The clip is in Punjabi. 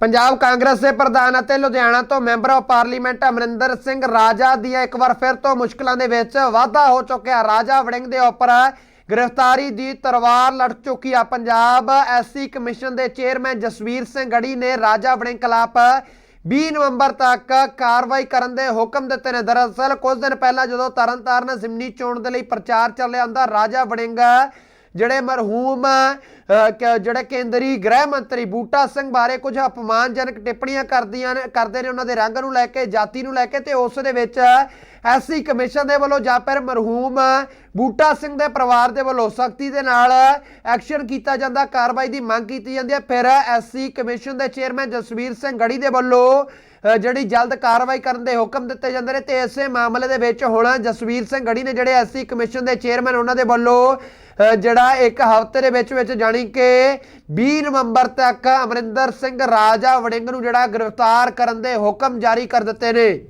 ਪੰਜਾਬ ਕਾਂਗਰਸ ਦੇ ਪ੍ਰਧਾਨ ਅਤੇ ਲੁਧਿਆਣਾ ਤੋਂ member of parliament Amarinder Singh Raja ਦੀਆਂ ਇੱਕ ਵਾਰ ਫਿਰ ਤੋਂ ਮੁਸ਼ਕਲਾਂ ਦੇ ਵਿੱਚ ਵਾਧਾ ਹੋ ਚੁੱਕਿਆ। ਰਾਜਾ ਵੜਿੰਗ ਦੇ ਉੱਪਰ ਗ੍ਰਿਫਤਾਰੀ ਦੀ ਤਲਵਾਰ ਲੜ ਚੁੱਕੀ ਆ। ਪੰਜਾਬ ਐਸਸੀ ਕਮਿਸ਼ਨ ਦੇ ਚੇਅਰਮੈਨ ਜਸਵੀਰ ਸਿੰਘ ਗੜੀ ਨੇ ਰਾਜਾ ਵੜਿੰਗ ਖਿਲਾਫ 20 ਨਵੰਬਰ ਤੱਕ ਕਾਰਵਾਈ ਕਰਨ ਦੇ ਹੁਕਮ ਦਿੱਤੇ ਨੇ। ਦਰਅਸਲ ਕੁਝ ਦਿਨ ਪਹਿਲਾਂ ਜਦੋਂ ਤਰਨਤਾਰਨ ਜ਼ਿਮਨੀ ਚੋਣ ਦੇ ਲਈ ਪ੍ਰਚਾਰ ਚੱਲਿਆ ਹੁੰਦਾ, ਰਾਜਾ ਵੜਿੰਗ ਜਿਹੜੇ ਮਰਹੂਮ ਅਹ, ਜਿਹੜੇ ਕੇਂਦਰੀ ਗ੍ਰਹਿ ਮੰਤਰੀ ਬੂਟਾ ਸਿੰਘ ਬਾਰੇ ਕੁਝ ਅਪਮਾਨਜਨਕ ਟਿੱਪਣੀਆਂ ਕਰਦੀਆਂ ਨੇ ਕਰਦੇ ਨੇ ਉਹਨਾਂ ਦੇ ਰੰਗ ਨੂੰ ਲੈ ਕੇ ਜਾਤੀ ਨੂੰ ਲੈ ਕੇ ਤੇ ਉਸ ਦੇ ਵਿੱਚ ਐਸਸੀ ਕਮਿਸ਼ਨ ਦੇ ਵੱਲੋਂ ਜਾਂ ਫਿਰ ਮਰਹੂਮ ਬੂਟਾ ਸਿੰਘ ਦੇ ਪਰਿਵਾਰ ਦੇ ਵੱਲੋਂ ਸਖਤੀ ਦੇ ਨਾਲ ਐਕਸ਼ਨ ਕੀਤਾ ਜਾਂਦਾ, ਕਾਰਵਾਈ ਦੀ ਮੰਗ ਕੀਤੀ ਜਾਂਦੀ ਹੈ। ਫਿਰ ਐਸਸੀ ਕਮਿਸ਼ਨ ਦੇ ਚੇਅਰਮੈਨ ਜਸਵੀਰ ਸਿੰਘ ਗੜੀ ਦੇ ਵੱਲੋਂ ਜਿਹੜੀ ਜਲਦ ਕਾਰਵਾਈ ਕਰਨ ਦੇ ਹੁਕਮ ਦਿੱਤੇ ਜਾਂਦੇ ਨੇ ਤੇ ਇਸੇ ਮਾਮਲੇ ਦੇ ਵਿੱਚ ਹੁਣ ਜਸਵੀਰ ਸਿੰਘ ਗੜੀ ਨੇ ਜਿਹੜੇ ਐਸਸੀ ਕਮਿਸ਼ਨ ਦੇ ਚੇਅਰਮੈਨ ਉਹਨਾਂ ਦੇ ਵੱਲੋਂ ਜਿਹੜਾ ਇੱਕ ਹਫ਼ਤੇ ਦੇ ਵਿੱਚ ਵਿੱਚ ਜਾਣੀ ਕਿ 20 ਨਵੰਬਰ ਤੱਕ ਅਮਰਿੰਦਰ ਸਿੰਘ ਰਾਜਾ ਵੜਿੰਗ ਨੂੰ ਜਿਹੜਾ ਗ੍ਰਿਫਤਾਰ ਕਰਨ ਦੇ ਹੁਕਮ ਜਾਰੀ ਕਰ ਦਿੱਤੇ ਨੇ।